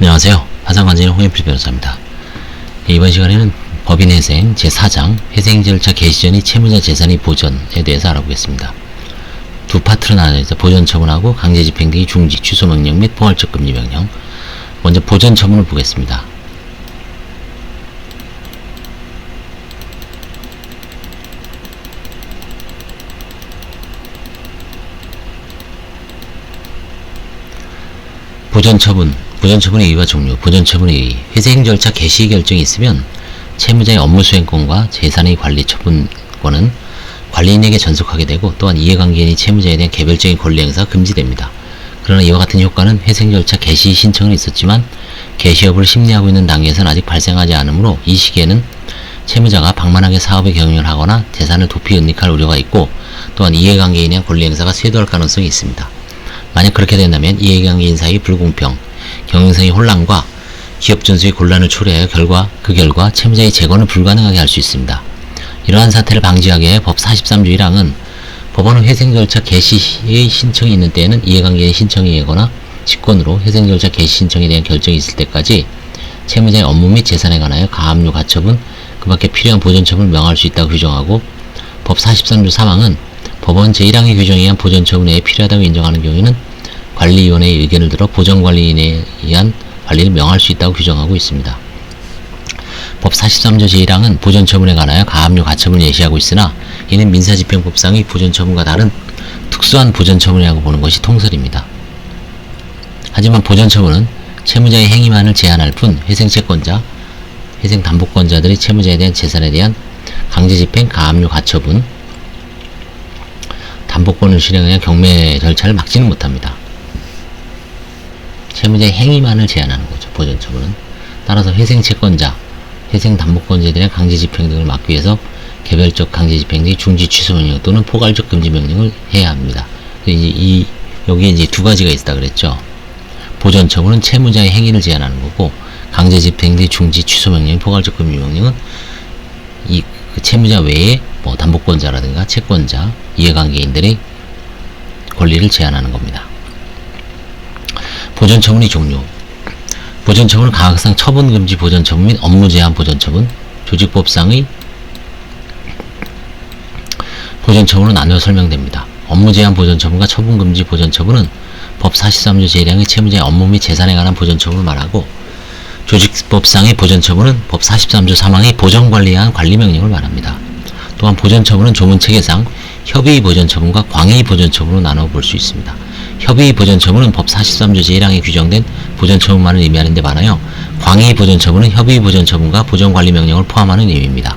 안녕하세요. 화상관제의 홍현필 변호사입니다. 이번 시간에는 법인회생 제4장 회생 절차 개시 전이 채무자 재산의 보전에 대해서 알아보겠습니다. 두 파트로 나눠서 보전 처분하고 강제 집행 등의 중지 취소 명령 및 포괄적 금지 명령. 먼저 보전 처분을 보겠습니다. 보전 처분, 보전 처분의 이유와 종류, 보전 처분의 이의, 회생 절차 개시 결정이 있으면 채무자의 업무 수행권과 재산의 관리 처분권은 관리인에게 전속하게 되고 또한 이해관계인이 채무자에 대한 개별적인 권리 행사가 금지됩니다. 그러나 이와 같은 효과는 회생 절차 개시 신청은 있었지만 개시 여부를 심리하고 있는 단계에서는 아직 발생하지 않으므로 이 시기에는 채무자가 방만하게 사업의 경영을 하거나 재산을 도피 은닉할 우려가 있고 또한 이해관계인에 대한 권리 행사가 쇄도할 가능성이 있습니다. 만약 그렇게 된다면 이해관계인 사이 불공평, 경영상의 혼란과 기업 전수의 곤란을 초래하여 결과 그 결과 채무자의 재건을 불가능하게 할 수 있습니다. 이러한 사태를 방지하기 위해 법 43조 1항은 법원은 회생 절차 개시의 신청이 있는 때에는 이해관계인 신청에 의거나 직권으로 회생 절차 개시 신청에 대한 결정이 있을 때까지 채무자의 업무 및 재산에 관하여 가압류 가처분 그 밖에 필요한 보전처분을 명할 수 있다고 규정하고 법 43조 3항은 법원 제1항의 규정에 의한 보전처분 외에 필요하다고 인정하는 경우에는 관리위원회의 의견을 들어 보전관리인에 의한 관리를 명할 수 있다고 규정하고 있습니다. 법 43조 제1항은 보전처분에 관하여 가압류 가처분을 예시하고 있으나 이는 민사집행법상의 보전처분과 다른 특수한 보전처분이라고 보는 것이 통설입니다. 하지만 보전처분은 채무자의 행위만을 제한할 뿐 회생채권자, 회생담보권자들의 채무자에 대한 재산에 대한 강제집행, 가압류 가처분, 담보권을 실행하여 경매 절차를 막지는 못합니다. 채무자의 행위만을 제한하는 거죠. 보전처분은. 따라서 회생채권자, 회생담보권자들의 강제집행 등을 막기 위해서 개별적 강제집행 등 중지 취소 명령 또는 포괄적 금지 명령을 해야 합니다. 이제 이 여기에 이제 두 가지가 있다 그랬죠. 보전처분은 채무자의 행위를 제한하는 거고 강제집행 등 중지 취소 명령, 포괄적 금지 명령은 이그 채무자 외에 뭐 담보권자라든가 채권자, 이해관계인들의 권리를 제한하는 겁니다. 보전 처분의 종류 보전 처분은 가각상 처분 금지 보전 처분 및 업무 제한 보전 처분, 조직법상의 보전 처분은 나누어 설명됩니다. 업무 제한 보전 처분과 처분 금지 보전 처분은 법 43조 제1항의 채무자의 업무 및 재산에 관한 보전 처분을 말하고 조직법상의 보전 처분은 법 43조 3항의 보전 관리에 의한 관리 명령을 말합니다. 또한 보전 처분은 조문 체계상 협의 보전 처분과 광의 보전 처분으로 나눠 볼 수 있습니다. 협의 보전처분은 법 43조 제1항에 규정된 보전처분만을 의미하는 데 많아요. 광의 보전처분은 협의 보전처분과 보전관리 명령을 포함하는 의미입니다.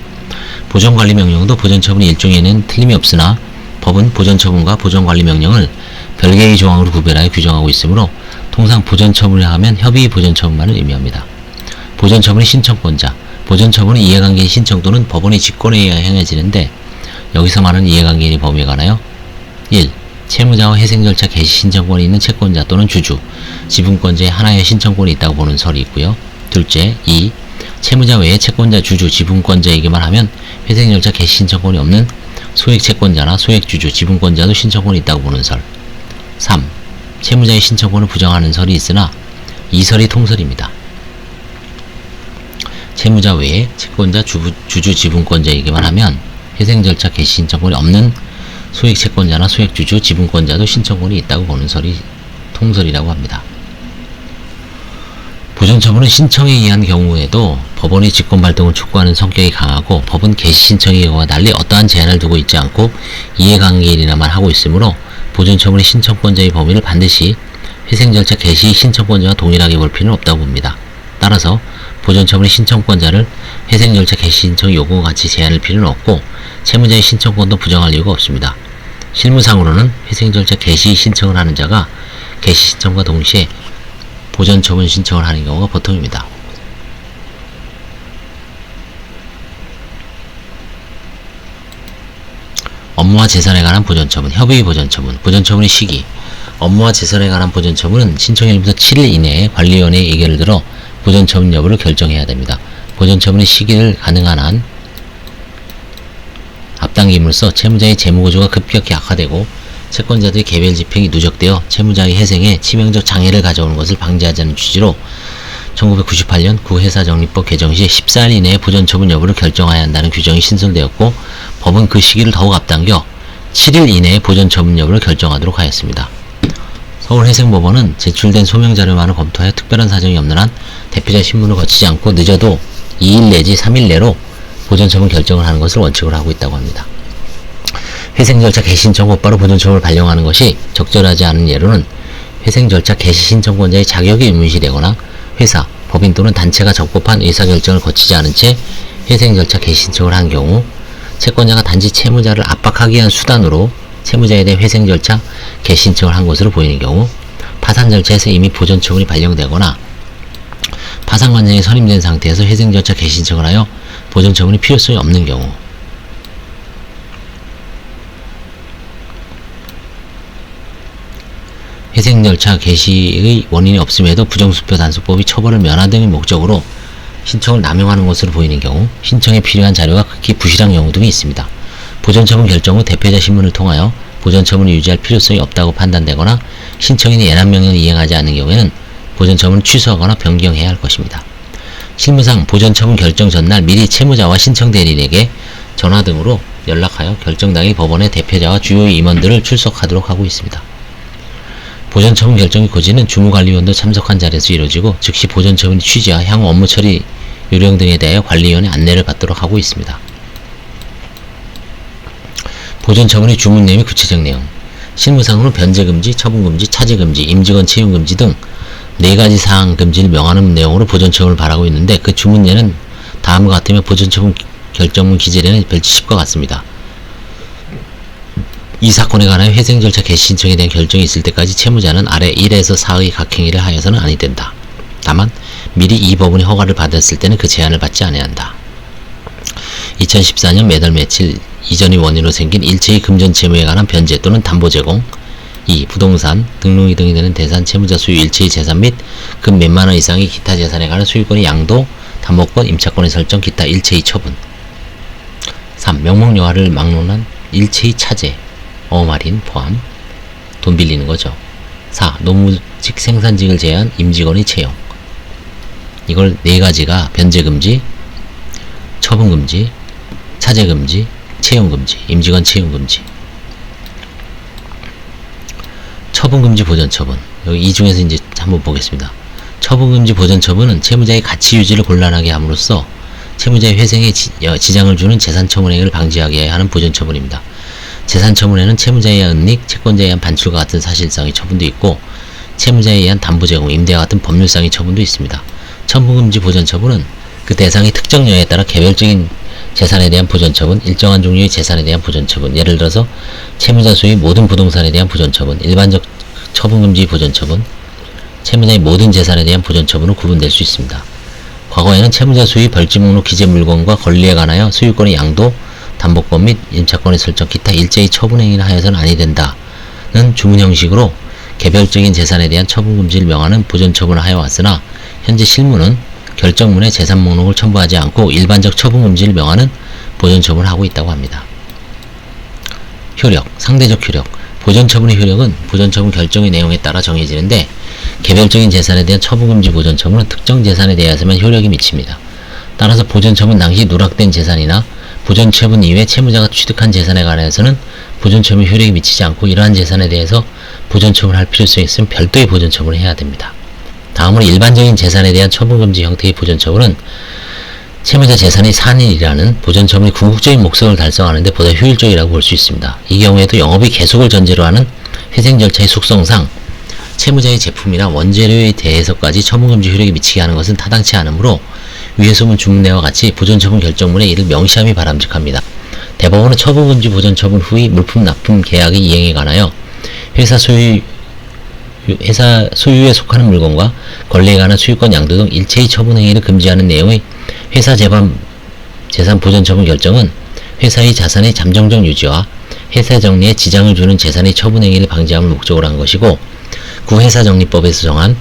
보전관리 명령도 보전처분이 일종에는 틀림이 없으나 법은 보전처분과 보전관리 명령을 별개의 조항으로 구별하여 규정하고 있으므로 통상 보전처분을 하면 협의 보전처분만을 의미합니다. 보전처분의 신청권자, 보전처분은 이해관계인 신청 또는 법원의 직권에 의해 행해지는데 여기서 말하는 이해관계인의 범위에 관하여 1. 채무자와 회생 절차 개시 신청권이 있는 채권자 또는 주주, 지분권자의 하나의 신청권이 있다고 보는 설이 있고요. 둘째, 2. 채무자 외에 채권자, 주주, 지분권자에게만 하면 회생 절차 개시 신청권이 없는 소액 채권자나 소액 주주, 지분권자도 신청권이 있다고 보는 설. 3. 채무자의 신청권을 부정하는 설이 있으나 이 설이 통설입니다. 채무자 외에 채권자, 주, 주주, 지분권자에게만 하면 회생 절차 개시 신청권이 없는 소액 채권자나 소액 주주, 지분권자도 신청권이 있다고 보는 설이 통설이라고 합니다. 보전처분은 신청에 의한 경우에도 법원의 직권 발동을 촉구하는 성격이 강하고 법은 개시 신청의 경우와 달리 어떠한 제한을 두고 있지 않고 이해관계인이나만 하고 있으므로 보전처분의 신청권자의 범위를 반드시 회생절차 개시 신청권자와 동일하게 볼 필요는 없다고 봅니다. 따라서 보전처분의 신청권자를 회생절차 개시 신청 요구와 같이 제한할 필요는 없고 채무자의 신청권도 부정할 이유가 없습니다. 실무상으로는 회생 절차 개시 신청을 하는 자가 개시 신청과 동시에 보전 처분 신청을 하는 경우가 보통입니다. 업무와 재산에 관한 보전 처분, 협의 보전 처분, 보전 처분의 시기, 업무와 재산에 관한 보전 처분은 신청일부터 7일 이내에 관리위원회의 의견을 들어 보전 처분 여부를 결정해야 됩니다. 보전 처분의 시기를 가능한 한 앞당김으로써 채무자의 재무구조가 급격히 악화되고 채권자들의 개별 집행이 누적되어 채무자의 회생에 치명적 장애를 가져오는 것을 방지하자는 취지로 1998년 구회사정리법 개정 시 14일 이내에 보전 처분 여부를 결정해야 한다는 규정이 신설되었고 법은 그 시기를 더욱 앞당겨 7일 이내에 보전 처분 여부를 결정하도록 하였습니다. 서울회생법원은 제출된 소명 자료만을 검토하여 특별한 사정이 없는 한 대표자 신문을 거치지 않고 늦어도 2일 내지 3일 내로 보전 처분 결정을 하는 것을 원칙으로 하고 있다고 합니다. 회생 절차 개시 신청 곧바로 처분을 발령하는 것이 적절하지 않은 예로는 회생 절차 개시 신청권자의 자격이 의문시되거나 회사, 법인 또는 단체가 적법한 의사결정을 거치지 않은 채 회생 절차 개시 신청을 한 경우 채권자가 단지 채무자를 압박하기 위한 수단으로 채무자에 대해 회생 절차 개시 신청을 한 것으로 보이는 경우 파산 절차에서 이미 보전 처분이 발령되거나 파산 관장이 선임된 상태에서 회생 절차 개시 신청을 하여 보전 처분이 필요성이 없는 경우 회생 절차 개시의 원인이 없음에도 부정수표 단속법이 처벌을 등의 목적으로 신청을 남용하는 것으로 보이는 경우 신청에 필요한 자료가 극히 부실한 경우 등이 있습니다. 보전처분 결정 후 대표자 신문을 통하여 보전처분을 유지할 필요성이 없다고 판단되거나 신청인이 예납명령을 이행하지 않는 경우에는 보전처분을 취소하거나 변경해야 할 것입니다. 실무상 보전처분 결정 전날 미리 채무자와 신청 대리인에게 전화 등으로 연락하여 결정당일 법원의 대표자와 주요 임원들을 출석하도록 하고 있습니다. 보전 처분 결정의 고지는 주무관리위원도 참석한 자리에서 이루어지고 즉시 보전 처분의 취지와 향후 업무 처리 요령 등에 대하여 관리위원의 안내를 받도록 하고 있습니다. 보전 처분의 주문 내용의 구체적 내용 실무상으로 변제금지, 처분금지, 차지금지, 임직원 채용금지 등 네 가지 사항 금지를 명하는 내용으로 보전 처분을 바라고 있는데 그 주문례는 다음과 같으며 보전 처분 결정문 기재례는 별지 10과 같습니다. 이 사건에 관하여 회생 절차 개시 신청에 대한 결정이 있을 때까지 채무자는 아래 1에서 4의 각 행위를 하여서는 아니 된다. 다만 미리 이 법원의 허가를 받았을 때는 그 제한을 받지 아니야 한다. 2014년 매달 며칠 이전이 원인으로 생긴 일체의 금전 채무에 관한 변제 또는 담보 제공 2. 부동산, 등록이 등이 되는 대산 채무자 소유 일체의 재산 및 금 몇만 원 이상의 기타 재산에 관한 소유권의 양도, 담보권, 임차권의 설정, 기타 일체의 처분 3. 명목여하를 막론한 일체의 차제, 어마린 포함 돈 빌리는 거죠. 4. 노무직 생산직을 제한 임직원의 채용 이걸 네 가지가 변제금지, 처분금지, 차제금지, 채용금지, 임직원 채용금지 처분금지 보전처분 이 중에서 이제 한번 보겠습니다. 처분금지 보전처분은 채무자의 가치 유지를 곤란하게 함으로써 채무자의 회생에 지, 장을 주는 재산 처분행위를 방지하게 하는 보전처분입니다. 재산 처분에는 채무자에 의한 은닉, 채권자에 의한 반출과 같은 사실상의 처분도 있고 채무자에 의한 담보 제공, 임대와 같은 법률상의 처분도 있습니다. 처분금지 보전 처분은 그 대상의 특정 여에 따라 개별적인 재산에 대한 보전 처분, 일정한 종류의 재산에 대한 보전 처분, 예를 들어서 채무자 소유 모든 부동산에 대한 보전 처분, 일반적 처분금지 보전 처분, 채무자의 모든 재산에 대한 보전 처분으로 구분될 수 있습니다. 과거에는 채무자 소유 벌지 목록 기재 물건과 권리에 관하여 소유권의 양도, 담보권 및 임차권의 설정, 기타 일제의 처분행위를 하여서는 아니 된다는 주문 형식으로 개별적인 재산에 대한 처분 금지를 명하는 보전처분을 하여 왔으나 현재 실무는 결정문에 재산 목록을 첨부하지 않고 일반적 처분 금지를 명하는 보전처분을 하고 있다고 합니다. 효력, 상대적 효력. 보전처분의 효력은 보전처분 결정의 내용에 따라 정해지는데 개별적인 재산에 대한 처분 금지 보전처분은 특정 재산에 대해서만 효력이 미칩니다. 따라서 보전처분 당시 누락된 재산이나 보전처분 이외 채무자가 취득한 재산에 관해서는 보전처분 효력이 미치지 않고 이러한 재산에 대해서 보전처분을 할 필요성이 있으면 별도의 보전처분을 해야 됩니다. 다음으로 일반적인 재산에 대한 처분금지 형태의 보전처분은 채무자 재산의 산일이라는 보전처분의 궁극적인 목적을 달성하는 데 보다 효율적이라고 볼 수 있습니다. 이 경우에도 영업이 계속을 전제로 하는 회생 절차의 속성상 채무자의 제품이나 원재료에 대해서까지 처분금지 효력이 미치게 하는 것은 타당치 않으므로 위에 소문 주문내와 같이 보전처분 결정문에 이를 명시함이 바람직합니다. 대법원은 처분금지 보전처분 후의 물품 납품 계약의 이행에 관하여 회사 소유 회사 소유에 속하는 물건과 권리에 관한 소유권 양도 등 일체의 처분 행위를 금지하는 내용의 회사 재반 재산 보전 처분 결정은 회사의 자산의 잠정적 유지와 회사 정리에 지장을 주는 재산의 처분 행위를 방지함을 목적으로 한 것이고 구회사 정리법에서 정한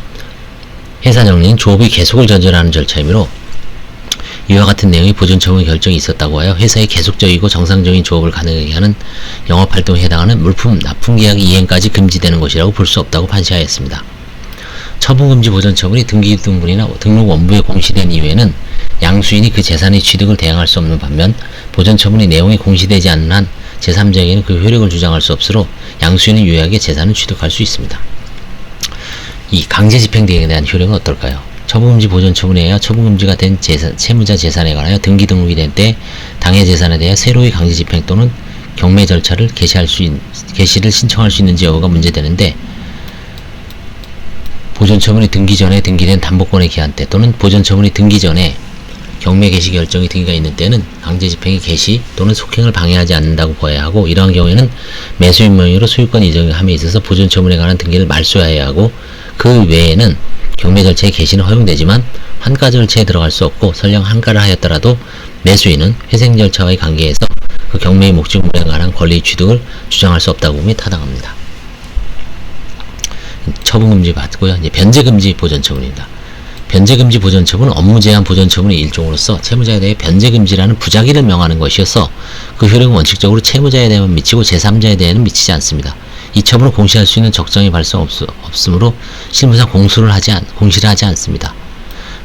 회사 정리는 조업의 계속을 전제하는 절차이므로 이와 같은 내용의 보존 처분 결정이 있었다고 하여 회사의 계속적이고 정상적인 조업을 가능하게 하는 영업 활동에 해당하는 물품 납품 계약 이행까지 금지되는 것이라고 볼 수 없다고 판시하였습니다. 처분 금지 보전처분이 등기 등본이나 등록 원부에 공시된 이후에는 양수인이 그 재산의 취득을 대행할 수 없는 반면 보전처분의 내용이 공시되지 않는 한 제3자에게는 그 효력을 주장할 수 없으로 양수인은 유효하게 재산을 취득할 수 있습니다. 이 강제 집행 대행에 대한 효력은 어떨까요? 처분금지 보전처분에 의하여 처분금지가 된 재산, 채무자 재산에 관하여 등기 등록이 된 때 당해 재산에 대해 새로이 강제 집행 또는 경매 절차를 개시할 수 있, 개시를 신청할 수 있는지 여부가 문제되는데 보존 처분이 등기 전에 등기된 담보권의 기한 때 또는 보존 처분이 등기 전에 경매 개시 결정이 등기가 있는 때는 강제 집행의 개시 또는 속행을 방해하지 않는다고 보아야 하고 이러한 경우에는 매수인 명의로 소유권 이전함에 있어서 보존 처분에 관한 등기를 말소해야 하고 그 외에는 경매 절차의 개시는 허용되지만 환가 절차에 들어갈 수 없고 설령 환가를 하였더라도 매수인은 회생 절차와의 관계에서 그 경매의 목적물에 관한 권리 취득을 주장할 수 없다고 보면 타당합니다. 처분금지 받고요. 이제 변제금지 보전처분입니다. 변제금지 보전처분은 업무 제한 보전처분의 일종으로서 채무자에 대해 변제금지라는 부작위를 명하는 것이어서 그 효력은 원칙적으로 채무자에 대해만 미치고 제3자에 대해는 미치지 않습니다. 이 처분을 공시할 수 있는 적정이 발생 없, 없으므로 실무상 공수를 하지 않, 공시를 하지 않습니다.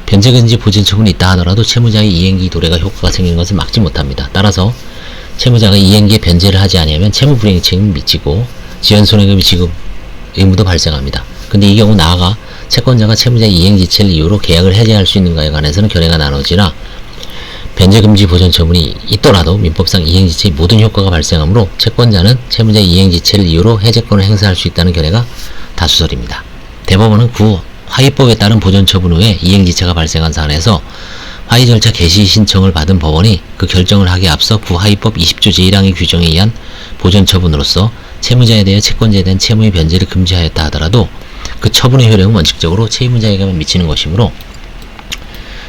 변제금지 보전처분이 있다 하더라도 채무자의 이행기 도래가 효과가 생기는 것을 막지 못합니다. 따라서 채무자가 이행기에 변제를 하지 아니하면 채무불이행 책임을 미치고 지연손해금이 지급 의무도 발생합니다. 근데 이 경우 나아가 채권자가 채무자의 이행지체를 이유로 계약을 해제할 수 있는가에 관해서는 견해가 나눠지나 변제금지 보전 처분이 있더라도 민법상 이행지체의 모든 효과가 발생하므로 채권자는 채무자의 이행지체를 이유로 해제권을 행사할 수 있다는 견해가 다수설입니다. 대법원은 구 화의법에 따른 보전 처분 후에 이행지체가 발생한 사안에서 화의 절차 개시 신청을 받은 법원이 그 결정을 하기에 앞서 구화의법 20조 제1항의 규정에 의한 보전 처분으로서 채무자에 대해 채권자에 대한 채무의 변제를 금지하였다 하더라도 그 처분의 효력은 원칙적으로 채무자에게만 미치는 것이므로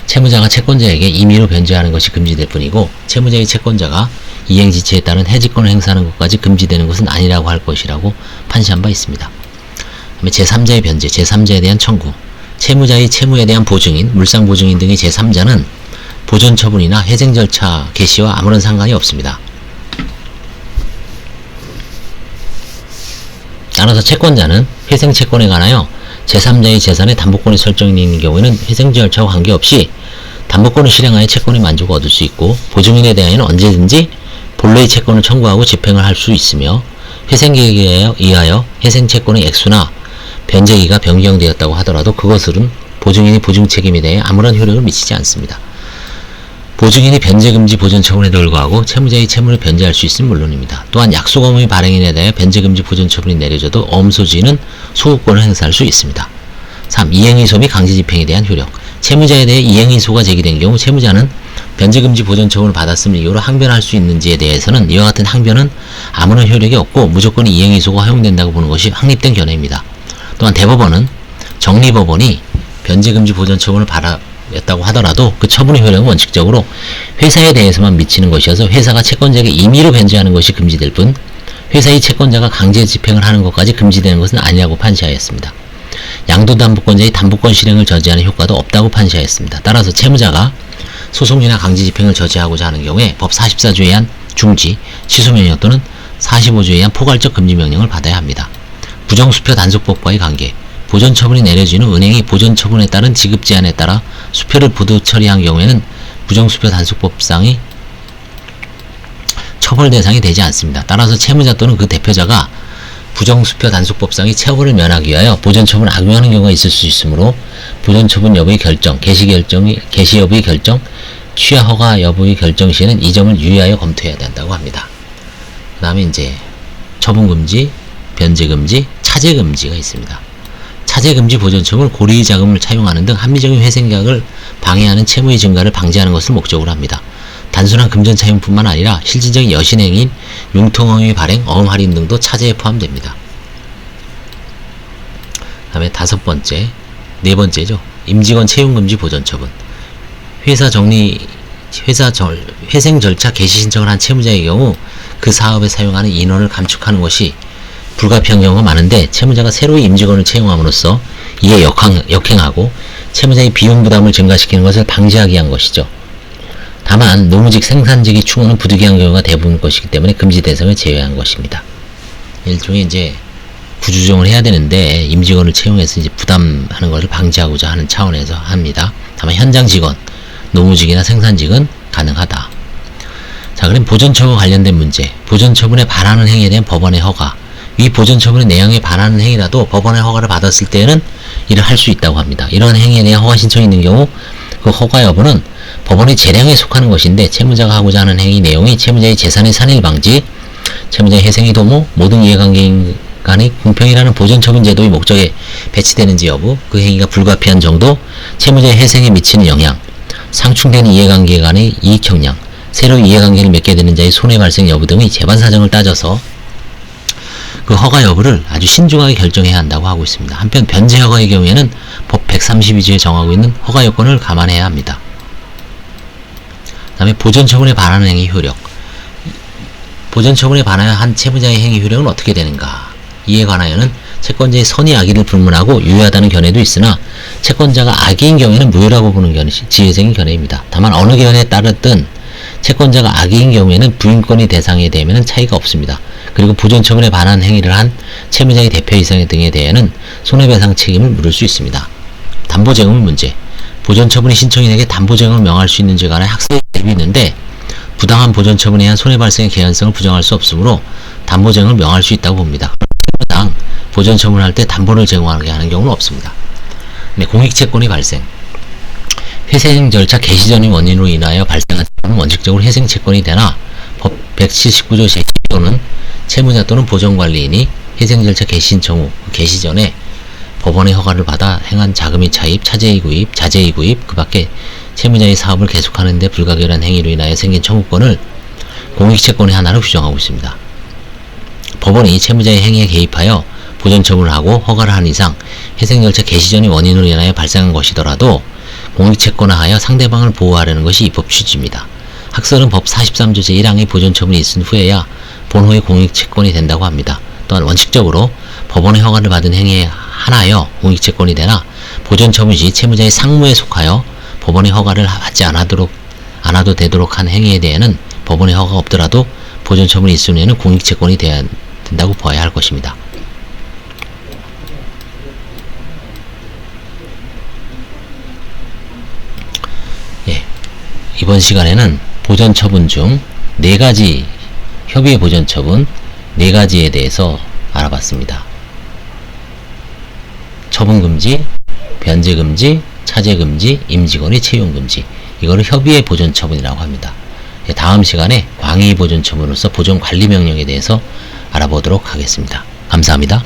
채무자가 채권자에게 임의로 변제하는 것이 금지될 뿐이고 채무자의 채권자가 이행지체에 따른 해지권을 행사하는 것까지 금지되는 것은 아니라고 할 것이라고 판시한 바 있습니다. 그다음에 제3자의 변제, 제3자에 대한 청구, 채무자의 채무에 대한 보증인, 물상보증인 등의 제3자는 보존 처분이나 회생 절차 개시와 아무런 상관이 없습니다. 따라서 채권자는 회생 채권에 관하여 제3자의 재산에 담보권이 설정되어 있는 경우에는 회생 절차와 관계없이 담보권을 실행하여 채권의 만족을 얻을 수 있고 보증인에 대하여는 언제든지 본래의 채권을 청구하고 집행을 할 수 있으며 회생 계획에 의하여 회생 채권의 액수나 변제기가 변경되었다고 하더라도 그것은 보증인의 보증 책임에 대해 아무런 효력을 미치지 않습니다. 보증인이 변제금지 보전 처분에 불구하고 채무자의 채무를 변제할 수 있으면 물론입니다. 또한 약속 업무의 발행인에 대해 변제금지 보전 처분이 내려져도 엄소지는 소구권을 행사할 수 있습니다. 3. 이행의소 및 강제집행에 대한 효력 채무자에 대해 이행의소가 제기된 경우 채무자는 변제금지 보전 처분을 받았음을 이유로 항변할 수 있는지에 대해서는 이와 같은 항변은 아무런 효력이 없고 무조건 이행의소가 허용된다고 보는 것이 확립된 견해입니다. 또한 대법원은 정리법원이 변제금지 보전 처분을 받았다고 하더라도 그 처분의 효력은 원칙적으로 회사에 대해서만 미치는 것이어서 회사가 채권자에게 임의로 변제하는 것이 금지될 뿐 회사의 채권자가 강제 집행을 하는 것까지 금지되는 것은 아니라고 판시하였습니다. 양도담보권자의 담보권 실행을 저지하는 효과도 없다고 판시하였습니다. 따라서 채무자가 소송이나 강제 집행을 저지하고자 하는 경우에 법 44조에 의한 중지, 취소 명령 또는 45조에 의한 포괄적 금지 명령을 받아야 합니다. 부정수표 단속법과의 관계 보존 처분이 내려지는 은행이 보존 처분에 따른 지급 제한에 따라 수표를 부도 처리한 경우에는 부정수표 단속법상의 처벌 대상이 되지 않습니다. 따라서 채무자 또는 그 대표자가 부정수표 단속법상의 처벌을 면하기 위하여 보존처분을 악용하는 경우가 있을 수 있으므로 보존처분 여부의 결정, 개시 결정이 개시 여부의 결정, 취하 허가 여부의 결정 시에는 이 점을 유의하여 검토해야 된다고 합니다. 그 다음에 이제 처분금지, 변제금지, 차제금지가 있습니다. 차제금지 보존처분은 고리의 자금을 차용하는 등 합리적인 회생계약을 방해하는 채무의 증가를 방지하는 것을 목적으로 합니다. 단순한 금전 차용뿐만 아니라 실질적인 여신행인 융통어의 발행, 어음 할인 등도 차제에 포함됩니다. 다음에 다섯 번째, 네 번째죠. 임직원 채용금지 보전 처분. 회사 정리, 회사 절, 회생 절차 개시 신청을 한 채무자의 경우 그 사업에 사용하는 인원을 감축하는 것이 불가피한 경우가 많은데 채무자가 새로이 임직원을 채용함으로써 이에 역행, 역행하고 채무자의 비용 부담을 증가시키는 것을 방지하기 위한 것이죠. 다만 노무직 생산직이 충원은 부득이한 경우가 대부분일 것이기 때문에 금지 대상을 제외한 것입니다. 일종의 이제 구조조정을 해야 되는데 임직원을 채용해서 이제 부담하는 것을 방지하고자 하는 차원에서 합니다. 다만 현장 직원, 노무직이나 생산직은 가능하다. 자, 그럼 보존처분 관련된 문제. 보존처분에 반하는 행위에 대한 법원의 허가. 이 보존처분의 내용에 반하는 행위라도 법원의 허가를 받았을 때에는 이를 할 수 있다고 합니다. 이러한 행위에 대한 허가 신청이 있는 경우 그 허가 여부는 법원의 재량에 속하는 것인데 채무자가 하고자 하는 행위 내용이 채무자의 재산의 산일 방지, 채무자의 회생의 도모, 모든 이해관계인 간의 공평이라는 보존처분 제도의 목적에 배치되는지 여부, 그 행위가 불가피한 정도, 채무자의 회생에 미치는 영향, 상충되는 이해관계 간의 이익 형량, 새로운 이해관계를 맺게 되는 자의 손해 발생 여부 등의 재반 사정을 따져서 그 허가 여부를 아주 신중하게 결정해야 한다고 하고 있습니다. 한편 변제 허가의 경우에는 법 132조에 정하고 있는 허가 요건을 감안해야 합니다. 다음에 보존 처분에 반하는 행위 효력. 보존 처분에 반하여 한 채무자의 행위 효력은 어떻게 되는가? 이에 관하여는 채권자의 선의 악의를 불문하고 유효하다는 견해도 있으나 채권자가 악의인 경우에는 무효라고 보는 견해, 지혜적인 견해입니다. 다만 어느 견해에 따르든 채권자가 악의인 경우에는 부인권이 대상이 되면 차이가 없습니다. 그리고 보존처분에 반한 행위를 한 채무자의 대표 이상 등에 대해는 손해배상 책임을 물을 수 있습니다. 담보쟁음 문제 보존 처분이 신청인에게 담보쟁음을 명할 수 있는지 간에 학설이 있는데 부당한 보존 처분에 의한 손해 발생의 개연성을 부정할 수 없으므로 담보쟁음을 명할 수 있다고 봅니다. 당 보존 처분을 할때 담보를 제공하게 하는 경우는 없습니다. 네, 공익채권이 발생 회생 절차 개시 전의 원인으로 인하여 발생한 채권은 원칙적으로 회생 채권이 되나 법 179조 제1조는 채무자 또는 보존관리인이 회생 절차 개시 신청 후 개시 전에 법원의 허가를 받아 행한 자금의 차입, 차제의 구입, 자제의 구입, 그 밖에 채무자의 사업을 계속하는 데 불가결한 행위로 인하여 생긴 청구권을 공익채권의 하나로 규정하고 있습니다. 법원이 채무자의 행위에 개입하여 보존 처분을 하고 허가를 한 이상 회생 절차 개시 전의 원인으로 인하여 발생한 것이더라도 공익채권화하여 상대방을 보호하려는 것이 입법 취지입니다. 학설은 법 43조 제1항의 보존 처분이 있은 후에야 본호의 공익 채권이 된다고 합니다. 또한 원칙적으로 법원의 허가를 받은 행위에 하나여 공익 채권이 되나 보존 처분 시 채무자의 상무에 속하여 법원의 허가를 받지 않아도록 않아도 되도록 한 행위에 대해는 법원의 허가가 없더라도 보존 처분이 있은 후에는 공익 채권이 돼야 된다고 봐야 할 것입니다. 예, 이번 시간에는 보전 처분 중 네 가지 협의의 보전 처분 네 가지에 대해서 알아봤습니다. 처분 금지, 변제 금지, 차제 금지, 임직원의 채용 금지. 이거를 협의의 보존 처분이라고 합니다. 예, 다음 시간에 광의 보존 처분으로서 보존 관리 명령에 대해서 알아보도록 하겠습니다. 감사합니다.